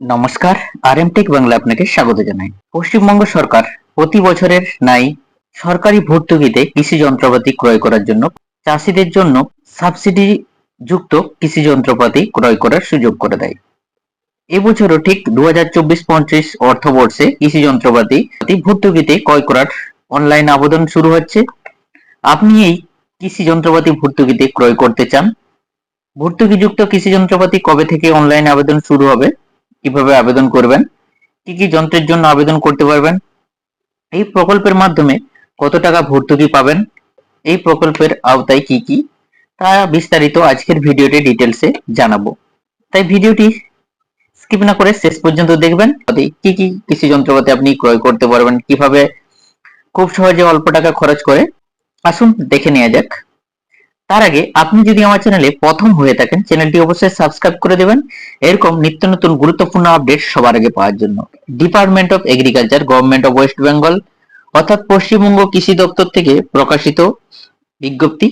নমস্কার আর M take Bangla আপনাকে স্বাগত জানাই। পশ্চিমবঙ্গ সরকার প্রতি বছরের নাই সরকারি ভর্তুকিতে কৃষি যন্ত্রপাতি ক্রয় করার জন্য চাষিদের জন্য সাবসিডি যুক্ত কৃষি যন্ত্রপাতি ক্রয় করার সুযোগ করে দেয়। এবছরও ঠিক দু হাজার চব্বিশ পঞ্চাশ অর্থবর্ষে কৃষি যন্ত্রপাতি ভর্তুকিতে ক্রয় করার অনলাইন আবেদন শুরু হচ্ছে। আপনি এই কৃষি যন্ত্রপাতি ভর্তুকিতে ক্রয় করতে চান? ভর্তুকিযুক্ত কৃষি যন্ত্রপাতি কবে থেকে অনলাইন আবেদন শুরু হবে? কীভাবে আবেদন করবেন? কি কি যন্ত্রের জন্য আবেদন করতে পারবেন? এই প্রকল্পের মাধ্যমে কত টাকা ভর্তুকি পাবেন? এই প্রকল্পের আওতায় কি কি? তা বিস্তারিত আজকের ভিডিওতে ডিটেলসে জানাব। তাই ভিডিওটি স্কিপ না করে শেষ পর্যন্ত দেখবেন কি কি কৃষি যন্ত্রপাতি আপনি ক্রয় করতে পারবেন, কীভাবে খুব সহজে অল্প টাকা খরচ করে। আসুন দেখে নেওয়া যাক। তার আগে আপনি যদি আমার চ্যানেলে প্রথম হয়ে থাকেন, চ্যানেলটি অবশ্যই সাবস্ক্রাইব করে দেবেন। এরকম নিত্য নতুন গুরুত্বপূর্ণ আপডেট সবার আগে পাওয়ার জন্য। Department of agriculture government of West Bengal অর্থাৎ পশ্চিমবঙ্গ কৃষি দপ্তর থেকে প্রকাশিত বিজ্ঞপ্তি।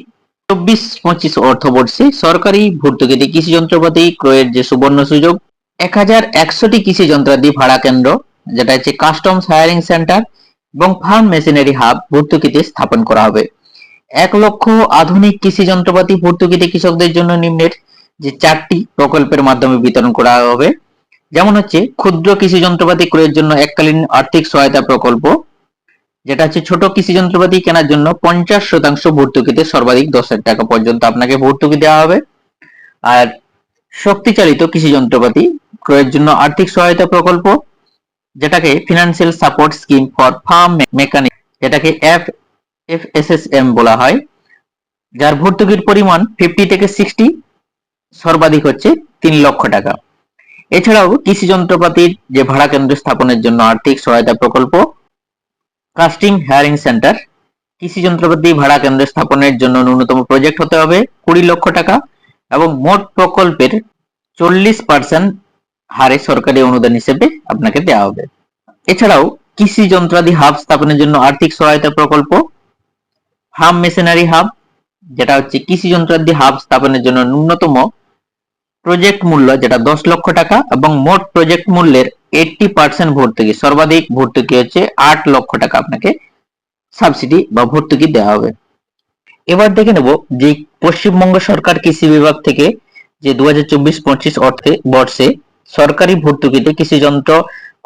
চব্বিশ পঁচিশ অর্থবর্ষে সরকারি ভর্তুকিতে কৃষি যন্ত্রপাতি ক্রয়ের যে সুবর্ণ সুযোগ, এক হাজার একশোটি কৃষি যন্ত্রাদি ভাড়া কেন্দ্র, যেটা হচ্ছে কাস্টমস হায়ারিং সেন্টার এবং ফার্ম মেশিনারি হাব ভর্তুকিতে স্থাপন করা হবে। এক লক্ষ আধুনিক কৃষি যন্ত্রপাতি ভর্তুকিতে কৃষকদের জন্য নিম্নের যে চারটি প্রকল্পের মাধ্যমে বিতরণ করা হবে, যেমন হচ্ছে ক্ষুদ্র কৃষি যন্ত্রপাতি ক্রয়ের জন্য এককালীন আর্থিক সহায়তা প্রকল্প, যেটা হচ্ছে ছোট কৃষি যন্ত্রপাতি কেনার জন্য পঞ্চাশ শতাংশ ভর্তুকিতে সর্বাধিক দশ হাজার টাকা পর্যন্ত আপনাকে ভর্তুকি দেওয়া হবে। আর শক্তিচালিত কৃষি যন্ত্রপাতি ক্রয়ের জন্য আর্থিক সহায়তা প্রকল্প, যেটাকে financial support scheme for farm mechanic যেটাকে এফ এফএসএসএম বলা হয়, যার ভর্তুকির পরিমাণ ফিফটি থেকে সিক্সটি সর্বাধিক হচ্ছে তিন লক্ষ টাকা। এছাড়াও কৃষি যন্ত্রপাতির যে ভাড়া কেন্দ্র স্থাপনের জন্য আর্থিক সহায়তা প্রকল্প কাস্টিং হেয়ারিং সেন্টার কৃষি যন্ত্রপাতি ভাড়া কেন্দ্র স্থাপনের জন্য ন্যূনতম প্রজেক্ট হতে হবে কুড়ি লক্ষ টাকা এবং মোট প্রকল্পের চল্লিশ পার্সেন্ট হারে সরকারি অনুদান হিসেবে আপনাকে দেওয়া হবে। এছাড়াও কৃষি যন্ত্রাদি হাব স্থাপনের জন্য আর্থিক সহায়তা প্রকল্প হাম মেশিনারি হাব, যেটা হচ্ছে কৃষি যন্ত্রাদি হাব স্থাপনের জন্য ন্যূনতম প্রজেক্ট মূল্য, যেটা দশ লক্ষ টাকা এবং মোট প্রজেক্ট মূল্যের এইটটি পার্সেন্ট ভর্তুকি, সর্বাধিক ভর্তুকি হচ্ছে আট লক্ষ টাকা আপনাকে সাবসিডি বা ভর্তুকি দেওয়া হবে। এবার দেখে নেব যে পশ্চিমবঙ্গ সরকার কৃষি বিভাগ থেকে যে দু হাজার চব্বিশ পঁচিশ অর্থে বর্ষে সরকারি ভর্তুকিতে কৃষি যন্ত্র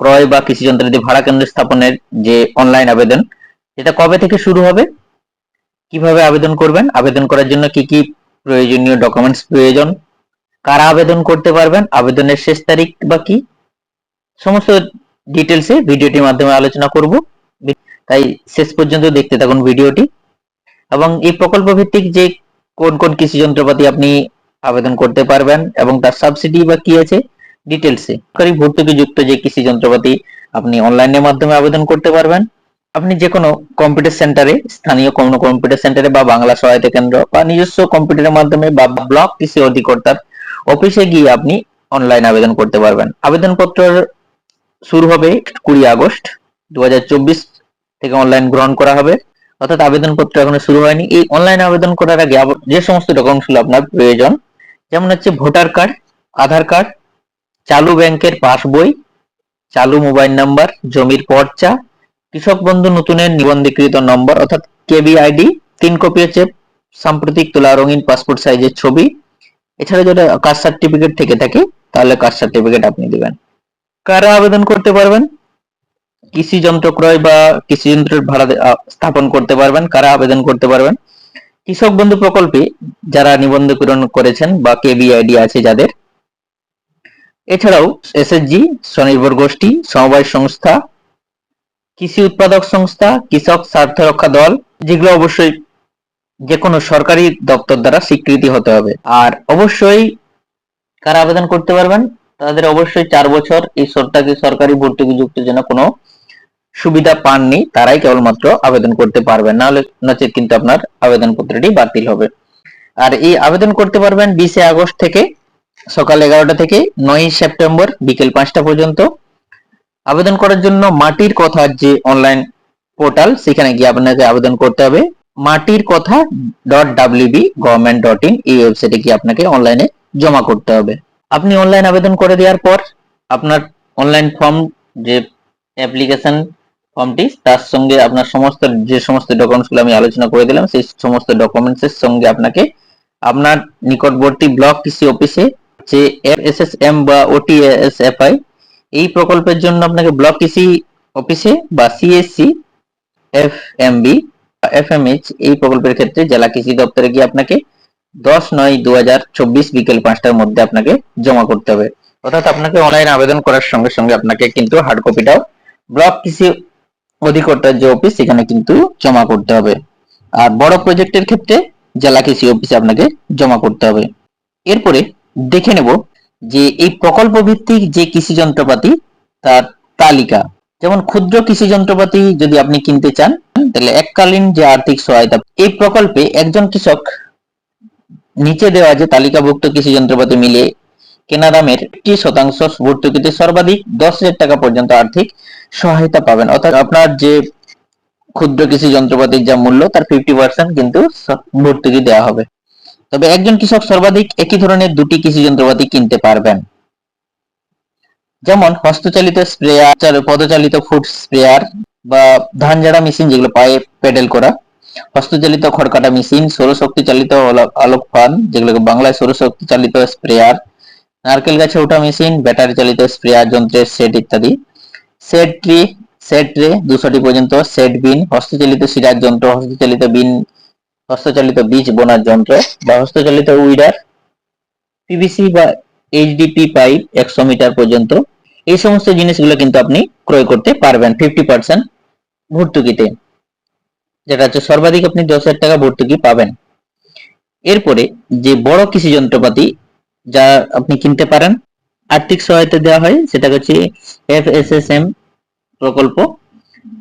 ক্রয় বা কৃষি যন্ত্রাদি ভাড়া কেন্দ্র স্থাপনের যে অনলাইন আবেদন এটা কবে থেকে শুরু হবে? কীভাবে আবেদন করবেন? আবেদন করার জন্য কি কি প্রয়োজনীয় ডকুমেন্টস প্রয়োজন? কারা আবেদন করতে পারবেন? আবেদনের শেষ তারিখ বা কি? সমস্ত ডিটেলসে ভিডিওটির মাধ্যমে আলোচনা করব। তাই শেষ পর্যন্ত দেখতে থাকুন ভিডিওটি। এবং এই প্রকল্প ভিত্তিক যে কোন কোন কৃষি যন্ত্রপাতি আপনি আবেদন করতে পারবেন এবং তার সাবসিডি বা কি আছে ডিটেলসে সরকারি ভর্তুকি যুক্ত যে কৃষি যন্ত্রপাতি আপনি অনলাইনের মাধ্যমে আবেদন করতে পারবেন। আপনি যে কোনো কম্পিউটার সেন্টারে স্থানীয় কোনো কম্পিউটার সেন্টারে বা বাংলা সহায়তা কেন্দ্র বা নিজস্ব কম্পিউটারের মাধ্যমে বা ব্লক কৃষি অধিকর্তার অফিসে গিয়ে আপনি অনলাইন আবেদন করতে পারবেন। আবেদনপত্র শুরু হবে কুড়ি আগস্ট দু হাজার চব্বিশ থেকে অনলাইন গ্রহণ করা হবে। অর্থাৎ আবেদনপত্র এখনও শুরু হয়নি। এই অনলাইন আবেদন করার আগে যে সমস্ত ডকুমেন্টসগুলো আপনার প্রয়োজন, যেমন হচ্ছে ভোটার কার্ড, আধার কার্ড, চালু ব্যাংকের পাসবই, চালু মোবাইল নাম্বার জমির পর্চা কৃষক বন্ধু নতুনের নিবন্ধীকৃত নম্বর, অর্থাৎ কেবিআইডি তিন কপি হচ্ছে সাম্প্রতিক তোলা রঙিন পাসপোর্ট সাইজের ছবি। এছাড়া যদি কাস্ট সার্টিফিকেট থেকে থাকে, তাহলে কাস্ট সার্টিফিকেট আপনি দিবেন। কারা আবেদন করতে পারবেন? কৃষি যন্ত্র ক্রয় বা কৃষি যন্ত্রের ভাড়া স্থাপন করতে পারবেন, কারা আবেদন করতে পারবেন? কৃষক বন্ধু প্রকল্পে যারা নিবন্ধীকরণ করেছেন বা কেবিআইডি আছে যাদের, এছাড়াও এসএসজি স্বনির্ভর গোষ্ঠী, সমবায় সংস্থা কৃষি উৎপাদক সংস্থা, কৃষক স্বার্থ রক্ষা দল, যেগুলো অবশ্যই যে কোনো সরকারি দপ্তর দ্বারা স্বীকৃতি হতে হবে। আর অবশ্যই কারা আবেদন করতে পারবেন, তাদের অবশ্যই চার বছর এই সরকারি সরকারি ভর্তুকি যুক্ত যেন কোনো সুবিধা পাননি, তারাই কেবলমাত্র আবেদন করতে পারবেন নাহলে নচেত কিন্তু আপনার আবেদন পত্রটি বাতিল হবে। আর এই আবেদন করতে পারবেন বিশে আগস্ট থেকে সকাল এগারোটা থেকে নয় সেপ্টেম্বর বিকেল পাঁচটা পর্যন্ত। আবেদন করার জন্য মাটির কথা যে অনলাইন পোর্টাল সেখানে গিয়ে আপনাকে আবেদন করতে হবে। মাটির কথা. Dot WB government dot in এই ওয়েবসাইটে গিয়ে আপনাকে অনলাইনে জমা করতে হবে। আপনি অনলাইন আবেদন করে দেওয়ার পর আপনার অনলাইন ফর্ম যে অ্যাপ্লিকেশন ফর্মটি তার সঙ্গে আপনার সমস্ত, যে সমস্ত ডকুমেন্টসগুলো আমি আলোচনা করে দিলাম, সেই সমস্ত ডকুমেন্টসের সঙ্গে আপনাকে আপনার নিকটবর্তী ব্লক কৃষি অফিসে যে এফএসএসএম বা ওটিএসএফআই এই প্রকল্পের জন্য আপনাকে ব্লক কৃষি অফিসে বা সিএসসি এফএমবি এফএমএইচ এই প্রকল্পের ক্ষেত্রে জেলা কৃষি দপ্তরে গিয়ে আপনাকে দশ নয় দু হাজার চব্বিশ বিকেল পাঁচটার মধ্যে আপনাকে জমা করতে হবে। অর্থাৎ আপনাকে অনলাইন আবেদন করার সঙ্গে সঙ্গে আপনাকে কিন্তু হার্ড কপিটাও ব্লক কৃষি অধিকর্তার যে অফিস সেখানে কিন্তু জমা করতে হবে। আর বড় প্রজেক্টের ক্ষেত্রে জেলা কৃষি অফিসে আপনাকে জমা করতে হবে। এরপরে দেখে নেব যে এই প্রকল্প ভিত্তিক যে কৃষি যন্ত্রপাতি তার তালিকা। যেমন ক্ষুদ্র কৃষি যন্ত্রপাতি যদি আপনি কিনতে চান, তাহলে এককালীন যে আর্থিক সহায়তা, এই প্রকল্পে একজন কৃষক নিচে দেওয়া যে তালিকাভুক্ত কৃষি যন্ত্রপাতি মিলে কেনা দামের একটি শতাংশ ভর্তুকিতে সর্বাধিক দশ হাজার টাকা পর্যন্ত আর্থিক সহায়তা পাবেন। অর্থাৎ আপনার যে ক্ষুদ্র কৃষি যন্ত্রপাতির যা মূল্য, তার ফিফটি পার্সেন্ট কিন্তু ভর্তুকি দেওয়া হবে। তবে একজন কৃষক সর্বাধিক একই ধরনের দুটি কৃষি যন্ত্রপাতি কিনতে পারবেন। যেমন হস্তচালিত স্প্রেয়ার পদচালিত ফুড স্প্রেয়ার বা ধান ঝাড়া মেশিন যেগুলো পায়ে পেডেল করা, হস্তচালিত খড়কাটা মেশিন সৌরশক্তি চালিত আলোক ফান যেগুলোকে বাংলায় সৌরশক্তি চালিত স্প্রেয়ার, নারকেল গাছে ওঠা মেশিন ব্যাটারি চালিত স্প্রেয়ার যন্ত্রের সেট ইত্যাদি। সেট ট্রি সেট ট্রে দুশোটি পর্যন্ত সেট বিন, হস্তচালিত সিরাজ যন্ত্র, হস্তচালিত বিন হস্তচালিত বীজ বোনার যন্ত্র বা হস্তচালিত উইডার পিভিসি বা এইচডিপি পাইপ একশো মিটার পর্যন্ত। এই সমস্ত জিনিসগুলো কিন্তু আপনি ক্রয় করতে পারবেন ফিফটি পার্সেন্ট ভর্তুকিতে, যেটা হচ্ছে সর্বাধিক আপনি দশ হাজার টাকা ভর্তুকি পাবেন। এরপরে যে বড় কৃষি যন্ত্রপাতি যা আপনি কিনতে পারেন, আর্থিক সহায়তা দেওয়া হয়, সেটা হচ্ছে এফএসএসএম প্রকল্প।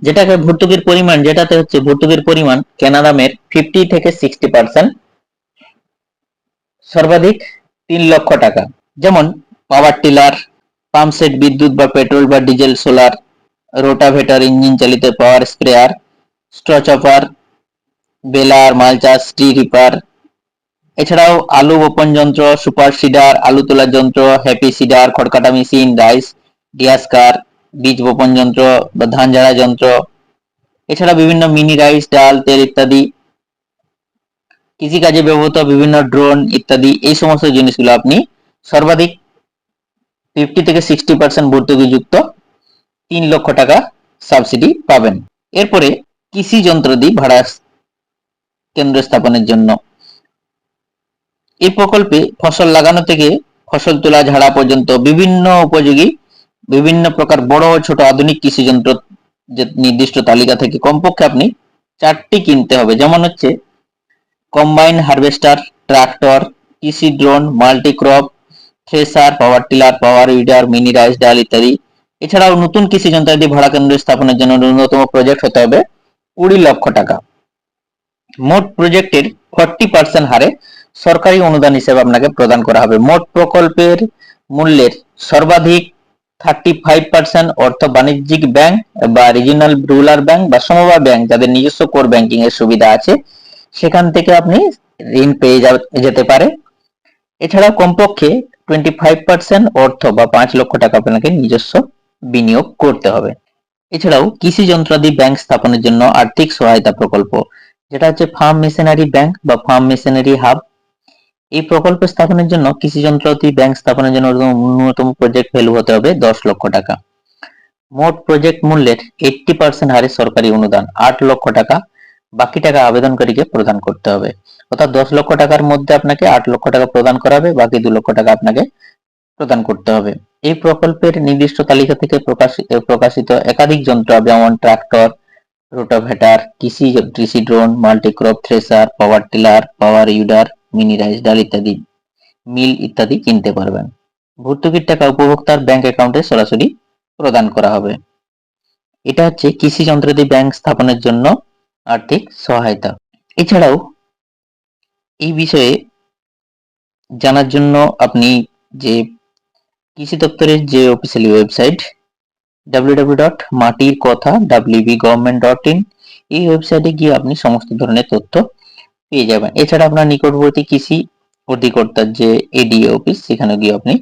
যেটাকে ভর্তুকির পরিমাণ, যেটাতে হচ্ছে ভর্তুকির পরিমাণ কেনা দামের ফিফটি থেকে সিক্সটি পার্সেন্ট সর্বাধিক তিন লক্ষ টাকা। যেমন পাওয়ার টিলার পাম্প সেট বিদ্যুৎ বা পেট্রোল বা ডিজেল সোলার রোটাভেটার ইঞ্জিন চালিত পাওয়ার স্প্রেয়ার স্ট্র চপার বেলার মালচাষ ট্রি রিপার এছাড়াও আলু বপন যন্ত্র সুপার সিডার আলু তোলার যন্ত্র হ্যাপি সিডার খড়কাটা মেশিন রাইস ডিয়াসকার বীজ বপন যন্ত্র বা ধান ঝাড়া যন্ত্র, এছাড়া বিভিন্ন মিনি রাইস ডাল, তেল ইত্যাদি, কৃষিকাজে ব্যবহৃত বিভিন্ন ড্রোন ইত্যাদি, এই সমস্ত জিনিসগুলো আপনি সর্বাধিক ফিফটি থেকে সিক্সটি পার্সেন্ট ভর্তুকিযুক্ত তিন লক্ষ টাকা সাবসিডি পাবেন। এরপরে কৃষি যন্ত্র দিয়ে ভাড়া কেন্দ্র স্থাপনের জন্য। এই প্রকল্পে ফসল লাগানো থেকে ফসল তোলা, ঝাড়া পর্যন্ত বিভিন্ন উপযোগী বিভিন্ন প্রকার বড় ও ছোট আধুনিক কৃষি যন্ত্র যে নির্দিষ্ট তালিকা থেকে কমপক্ষে আপনি চারটি কিনতে হবে। যেমন হচ্ছে কম্বাইন হারভেস্টার ট্রাক্টর কৃষি drone multicrop thresher power tiller power weeder mini rice dal ইত্যাদি। এছাড়াও নতুন কৃষি যন্ত্রাদি ভাড়া কেন্দ্র স্থাপনের জন্য ন্যূনতম প্রজেক্ট হতে হবে কুড়ি লক্ষ টাকা। মোট প্রজেক্টের ফর্টি পার্সেন্ট হারে সরকারি অনুদান হিসেবে আপনাকে প্রদান করা হবে। মোট প্রকল্পের মূল্যের সর্বাধিক থার্টি ফাইভ পার্সেন্ট অর্থ বাণিজ্যিক ব্যাংক বা রিজিনাল রুরাল ব্যাংক বা সমবায় ব্যাংক যাদের নিজস্ব কোর ব্যাংকিং এর সুবিধা আছে, সেখান থেকে আপনি ঋণ পেয়ে যেতে পারে। এছাড়াও কমপক্ষে টোয়েন্টি ফাইভ পার্সেন্ট অর্থ বা পাঁচ লক্ষ টাকা আপনাকে নিজস্ব বিনিয়োগ করতে হবে। এছাড়াও কৃষি যন্ত্রাদি ব্যাংক স্থাপনের জন্য আর্থিক সহায়তা প্রকল্প, যেটা হচ্ছে ফার্ম মেশিনারি ব্যাংক বা ফার্ম মেশিনারি হাব এই প্রকল্প স্থাপনের জন্য কৃষি যন্ত্রাদি ব্যাংক স্থাপনের জন্য ন্যূনতম প্রজেক্ট ভ্যালু হতে হবে দশ লক্ষ টাকা। মোট প্রজেক্ট মূল্যের এইটটি পার্সেন্ট হারে সরকারি অনুদান, আট লক্ষ টাকা। বাকি টাকা আবেদনকারীকে প্রদান করতে হবে। অর্থাৎ দশ লক্ষ টাকার মধ্যে আপনাকে আট লক্ষ টাকা প্রদান করা হবে, বাকি দু লক্ষ টাকা আপনাকে প্রদান করতে হবে। এই প্রকল্পের নির্দিষ্ট তালিকা থেকে প্রকাশিত প্রকাশিত একাধিক যন্ত্র, যেমন ট্রাক্টর রোটাভেটার কৃষি কৃষি drone multicrop thresher power tiller power weeder mini rice dal ইত্যাদি, মিল ইত্যাদি কিনতে পারবেন। ভর্তুকির টাকা উপভোক্তার ব্যাংক অ্যাকাউন্টে সরাসরি প্রদান করা হবে। এটা হচ্ছে কৃষি যন্ত্রাদি ব্যাংক স্থাপনের জন্য আর্থিক সহায়তা। এছাড়াও এই বিষয়ে জানার জন্য আপনি যে কৃষি দপ্তরের যে অফিসিয়ালি ওয়েবসাইট ডাব্লিউ ডট মাটির কথা ডাব্লিউবি গভর্নমেন্ট ডট ইন এই ওয়েবসাইটে গিয়ে আপনি সমস্ত ধরনের তথ্য পেয়ে যাবেন। এছাড়া আপনার নিকটবর্তী কৃষি অধিকর্তার যে এডিএ অফিস সেখানে গিয়ে আপনি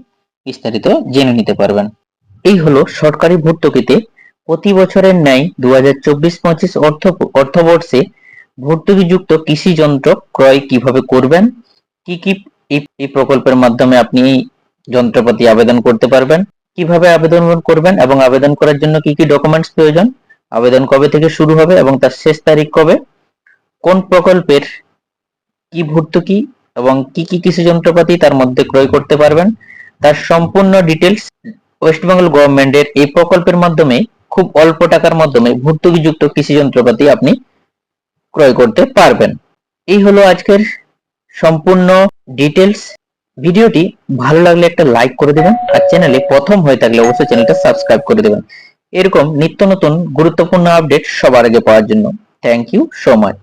বিস্তারিত জেনে নিতে পারবেন। এই হলো সরকারি ভর্তুকিতে প্রতি বছরের ন্যায় দু হাজার চব্বিশ পঁচিশ অর্থ, অর্থবর্ষে ভর্তুকিযুক্ত কৃষি যন্ত্র ক্রয় কীভাবে করবেন, কি কি এই প্রকল্পের মাধ্যমে আপনি যন্ত্রপাতি আবেদন করতে পারবেন, কীভাবে আবেদন করবেন এবং আবেদন করার জন্য কি কি ডকুমেন্টস প্রয়োজন, আবেদন কবে থেকে শুরু হবে এবং তার শেষ তারিখ কবে, কোন প্রকল্পের কি ভর্তুকি এবং কি কি কৃষি যন্ত্রপাতি তার মধ্যে ক্রয় করতে পারবেন, তার সম্পূর্ণ ডিটেলস ওয়েস্ট বেঙ্গল গভর্নমেন্টের এই প্রকল্পের মাধ্যমে, খুব অল্প টাকার মাধ্যমে ভর্তুকিযুক্ত কৃষি যন্ত্রপাতি আপনি ক্রয় করতে পারবেন। এই হলো আজকের সম্পূর্ণ ডিটেলস ভিডিওটি ভালো লাগলে একটা লাইক করে দেবেন আর চ্যানেলে প্রথম হয়ে থাকলে অবশ্যই চ্যানেলটা সাবস্ক্রাইব করে দেবেন। এরকম নিত্য নতুন গুরুত্বপূর্ণ আপডেট সবার আগে পাওয়ার জন্য। Thank you so much